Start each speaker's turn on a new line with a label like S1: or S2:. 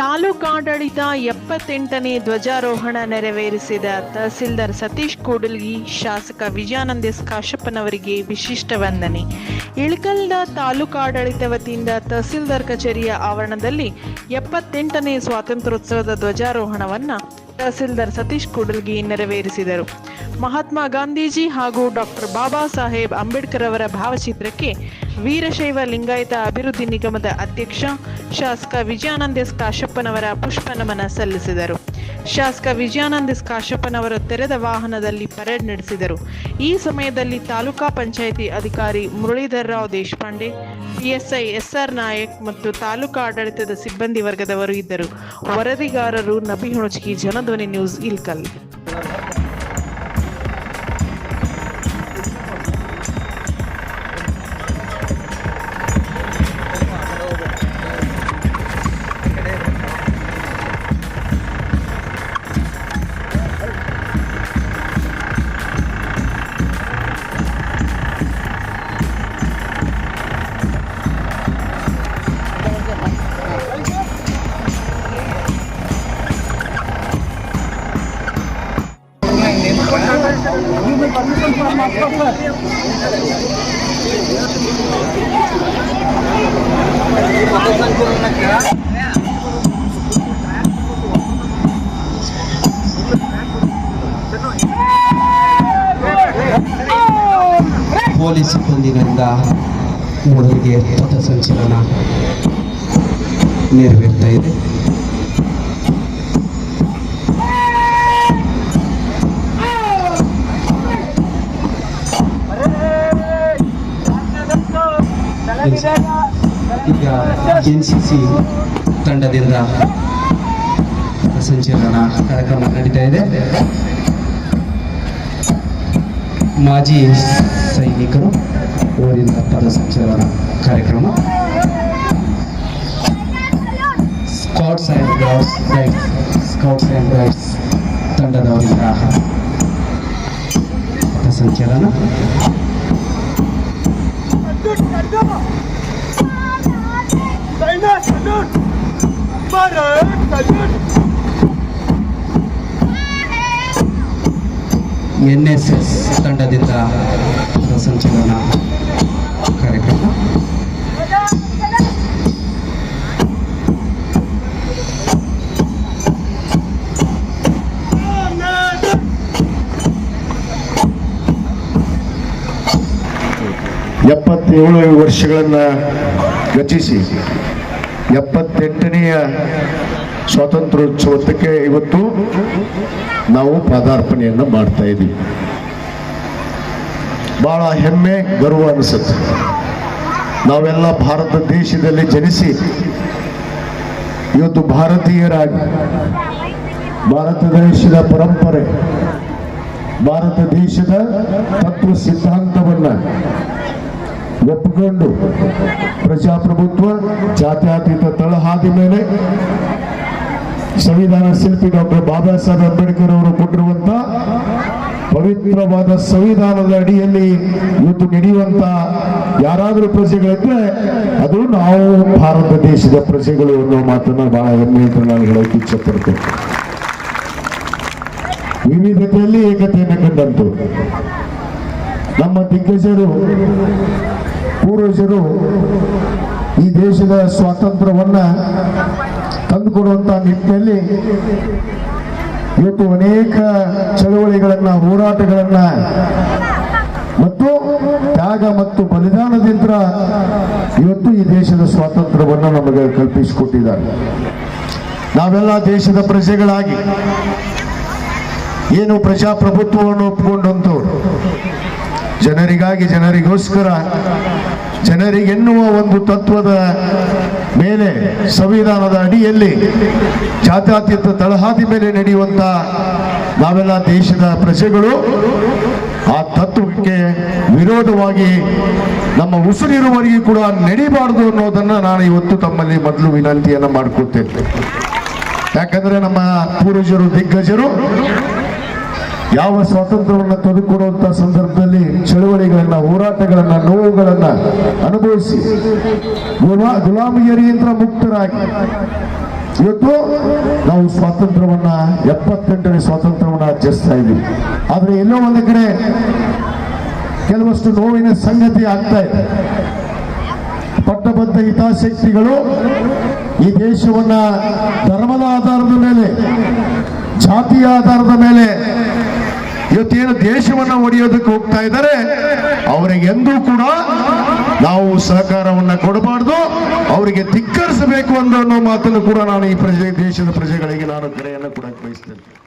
S1: ಜಿಲ್ಲಾಡಳಿತ ಎಪ್ಪತ್ತೆಂಟನೇ ಧ್ವಜಾರೋಹಣ ನೆರವೇರಿಸಿದ ತಹಸೀಲ್ದಾರ್ ಸತೀಶ್ ಕೂಡಲ್ಗಿ, ಶಾಸಕ ವಿಜಯಾನಂದ ಎಸ್ ಕಾಶಪ್ಪನವರಿಗೆ ವಿಶಿಷ್ಟ ವಂದನೆ. ಇಳಕಲ್ದ ತಾಲೂಕಾಡಳಿತ ವತಿಯಿಂದ ತಹಸೀಲ್ದಾರ್ ಕಚೇರಿಯ ಆವರಣದಲ್ಲಿ ಎಪ್ಪತ್ತೆಂಟನೇ ಸ್ವಾತಂತ್ರ್ಯೋತ್ಸವದ ಧ್ವಜಾರೋಹಣವನ್ನು ತಹಸೀಲ್ದಾರ್ ಸತೀಶ್ ಕೂಡಲ್ಗಿ ನೆರವೇರಿಸಿದರು. ಮಹಾತ್ಮ ಗಾಂಧೀಜಿ ಹಾಗೂ ಡಾಕ್ಟರ್ ಬಾಬಾ ಸಾಹೇಬ್ ಅಂಬೇಡ್ಕರ್ ಅವರ ಭಾವಚಿತ್ರಕ್ಕೆ ವೀರಶೈವ ಲಿಂಗಾಯತ ಅಭಿವೃದ್ಧಿ ನಿಗಮದ ಅಧ್ಯಕ್ಷ ಶಾಸಕ ವಿಜಯಾನಂದ ಎಸ್ ಕಾಶಪ್ಪನವರ ಪುಷ್ಪ ನಮನ ಸಲ್ಲಿಸಿದರು. ಶಾಸಕ ವಿಜಯಾನಂದ ಕಾಶಪ್ಪನವರು ತೆರೆದ ವಾಹನದಲ್ಲಿ ಪರೇಡ್ ನಡೆಸಿದರು. ಈ ಸಮಯದಲ್ಲಿ ತಾಲೂಕಾ ಪಂಚಾಯಿತಿ ಅಧಿಕಾರಿ ಮುರಳೀಧರ್ ರಾವ್ ದೇಶಪಾಂಡೆ, ಪಿಎಸ್ಐ ಎಸ್ಆರ್ ನಾಯಕ್ ಮತ್ತು ತಾಲೂಕಾ ಆಡಳಿತದ ಸಿಬ್ಬಂದಿ ವರ್ಗದವರು ಇದ್ದರು. ವರದಿಗಾರರು ನಬಿ ಹುಣಚಿಕಿ ಜನಧ್ವನಿ ನ್ಯೂಸ್, ಇಲ್ಕಲ್.
S2: ಪೊಲೀಸ್ ಸಿಬ್ಬಂದಿಗಳಿಂದ ಮೊದಲಿಗೆ ಪಥಸಂಚಲನ ನೆರವೇರ್ತಾ ಇದೆ. ಈಗ ಎನ್ ಸಿ ಸಿ ತಂಡದಿಂದ ಸಂಚಲನ ಕಾರ್ಯಕ್ರಮ ನಡೀತಾ ಇದೆ. ಮಾಜಿ ಸೈನಿಕರು ಊರಿಂದ ಪದ ಸಂಚಲನ ಕಾರ್ಯಕ್ರಮ. Scouts and guides guides scouts and guides ತಂಡದವರಿಂದ ಪಥಸಂಚಲನ
S3: China salute! Bharat salute!
S2: N S S ತಂಡದಿಂದ ಪಥಸಂಚಲನ ಕಾರ್ಯಕ್ರಮ
S4: ಎಪ್ಪತ್ತೇಳು ವರ್ಷಗಳನ್ನು ರಚಿಸಿ ಎಪ್ಪತ್ತೆಂಟನೆಯ ಸ್ವಾತಂತ್ರ್ಯೋತ್ಸವಕ್ಕೆ ಇವತ್ತು ನಾವು ಪಾದಾರ್ಪಣೆಯನ್ನು ಮಾಡ್ತಾ ಇದ್ದೀವಿ ಬಹಳ ಹೆಮ್ಮೆ, ಗರ್ವ ಅನಿಸುತ್ತೆ. ನಾವೆಲ್ಲ ಭಾರತ ದೇಶದಲ್ಲಿ ಜನಿಸಿ ಇವತ್ತು ಭಾರತೀಯರಾಗಿ, ಭಾರತ ದೇಶದ ಪರಂಪರೆ, ಭಾರತ ದೇಶದ ತತ್ವ ಸಿದ್ಧಾಂತವನ್ನ ಒಪ್ಪಿಕೊಂಡು ಪ್ರಜಾಪ್ರಭುತ್ವ, ಜಾತ್ಯಾತೀತ ತಳಹಾದಿ ಮೇಲೆ ಸಂವಿಧಾನ ಶಿಲ್ಪಿ ಡಾಕ್ಟರ್ ಬಾಬಾ ಸಾಹೇಬ್ ಅಂಬೇಡ್ಕರ್ ಅವರು ಕೊಟ್ಟಿರುವಂತ ಪವಿತ್ರವಾದ ಸಂವಿಧಾನದ ಅಡಿಯಲ್ಲಿ ಇವತ್ತು ನಡೆಯುವಂತ ಯಾರಾದರೂ ಪ್ರಜೆಗಳಿದ್ರೆ ಅದು ನಾವು ಭಾರತ ದೇಶದ ಪ್ರಜೆಗಳು ಅನ್ನೋ ಮಾತನ್ನು ಬಹಳ ಹೆಮ್ಮೆಯಿಂದ ನಾನು ಹೇಳೋಕೆ ಇಚ್ಛಪಡ್ತೇನೆ. ವಿವಿಧತೆಯಲ್ಲಿ ಏಕತೆಯನ್ನು ಕಂಡಂತು ನಮ್ಮ ದಿಗ್ಗಜರು, ಪೂರ್ವಜರು ಈ ದೇಶದ ಸ್ವಾತಂತ್ರ್ಯವನ್ನ ತಂದುಕೊಡುವಂಥ ನಿಟ್ಟಿನಲ್ಲಿ ಇವತ್ತು ಅನೇಕ ಚಳವಳಿಗಳನ್ನ, ಹೋರಾಟಗಳನ್ನು ಮತ್ತು ತ್ಯಾಗ ಮತ್ತು ಬಲಿದಾನದಿಂದ ಇವತ್ತು ಈ ದೇಶದ ಸ್ವಾತಂತ್ರ್ಯವನ್ನ ನಮಗೆ ಕಲ್ಪಿಸಿಕೊಟ್ಟಿದ್ದಾರೆ. ನಾವೆಲ್ಲ ದೇಶದ ಪ್ರಜೆಗಳಾಗಿ, ಏನು ಪ್ರಜಾಪ್ರಭುತ್ವವನ್ನು ಒಪ್ಪಿಕೊಂಡಂತವ್ರು ಜನರಿಗಾಗಿ ಜನರಿಗೋಸ್ಕರ ಜನರಿಗೆನ್ನುವ ಒಂದು ತತ್ವದ ಮೇಲೆ ಸಂವಿಧಾನದ ಅಡಿಯಲ್ಲಿ ಜಾತ್ಯತೀತ ತಳಹಾದಿ ಮೇಲೆ ನಡೆಯುವಂತ ನಾವೆಲ್ಲ ದೇಶದ ಪ್ರಜೆಗಳು, ಆ ತತ್ವಕ್ಕೆ ವಿರೋಧವಾಗಿ ನಮ್ಮ ಉಸಿರಿರುವವರೆಗೂ ಕೂಡ ನಡಿಬಾರದು ಅನ್ನೋದನ್ನ ನಾನು ಇವತ್ತು ತಮ್ಮಲ್ಲಿ ಮೊದಲು ವಿನಂತಿಯನ್ನ ಮಾಡ್ಕೊತೇನೆ ಯಾಕಂದ್ರೆ ನಮ್ಮ ಪೂರ್ವಜರು, ದಿಗ್ಗಜರು ಯಾವ ಸ್ವಾತಂತ್ರ್ಯವನ್ನು ತೆಗೆದುಕೊಡುವಂತ ಸಂದರ್ಭದಲ್ಲಿ ಚಳವಳಿಗಳನ್ನ, ಹೋರಾಟಗಳನ್ನ, ನೋವುಗಳನ್ನ ಅನುಭವಿಸಿ ಗುಲಾ ಗುಲಾಮಿಯರಿಯಿಂದ ಮುಕ್ತರಾಗಿ. ಇವತ್ತು ನಾವು ಸ್ವಾತಂತ್ರ್ಯವನ್ನ, ಎಪ್ಪತ್ತೆಂಟನೇ ಸ್ವಾತಂತ್ರ್ಯವನ್ನು ಆಚರಿಸ್ತಾ ಇದ್ದೀವಿ. ಆದ್ರೆ ಎಲ್ಲೋ ಒಂದು ಕಡೆ ಕೆಲವಷ್ಟು ನೋವಿನ ಸಂಗತಿ ಆಗ್ತಾ ಇದೆ. ಪಟ್ಟಬದ್ಧ ಹಿತಾಸಕ್ತಿಗಳು ಈ ದೇಶವನ್ನ ಧರ್ಮದ ಆಧಾರದ ಮೇಲೆ, ಜಾತಿಯ ಆಧಾರದ ಮೇಲೆ ಇವತ್ತೇನು ದೇಶವನ್ನ ಒಡೆಯೋದಕ್ಕೆ ಹೋಗ್ತಾ ಇದ್ದಾರೆ ಅವರಿಗೆ ಎಂದೂ ಕೂಡ ನಾವು ಸಹಕಾರವನ್ನ ಕೊಡಬಾರ್ದು, ಅವರಿಗೆ ಧಿಕ್ಕರಿಸಬೇಕು ಅನ್ನೋ ಮಾತನ್ನು ಕೂಡ ನಾನು ಈ ಪ್ರಜೆ, ದೇಶದ ಪ್ರಜೆಗಳಿಗೆ ನಾನು ಕರೆಯನ್ನು ಕೂಡ ಬಯಸ್ತೇನೆ